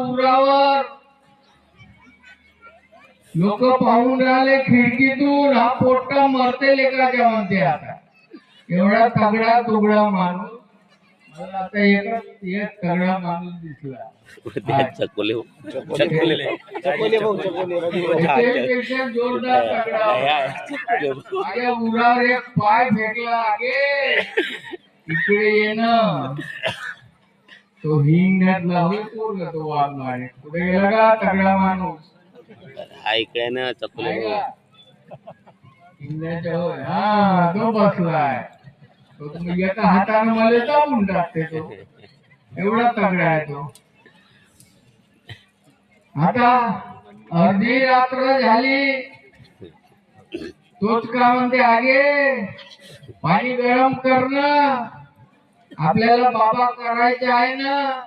उरावर. लोक पाहून राहिले खिडकीतून हा पोट्टा मरते लेकराच्या म्हणते आता. एवढा तगडा तुगडा माणूस. मला आता एकच एक तगडा माणूस दिसला. त्याच्यापेक्षा जोरदार तगडा. माझ्या उरावर एक पाय फेकला आगे. इकडे ये ना तो हिंगण्यातला होय पोरग तो वाघ मारे पुढे गेला का? तगडा माणूस. हा इकडे ना आहे का? हिंगण्याच्या होय. हा तो बसलाय. तो तुम्ही एका हाताने मला दाबून टाकते तो. एवढा तगडा आहे तो. आता अर्धी रात्र झाली. तोच का म्हणते आगे पाणी गरम करणं. आपल्याला बाबा करायचे आहे ना?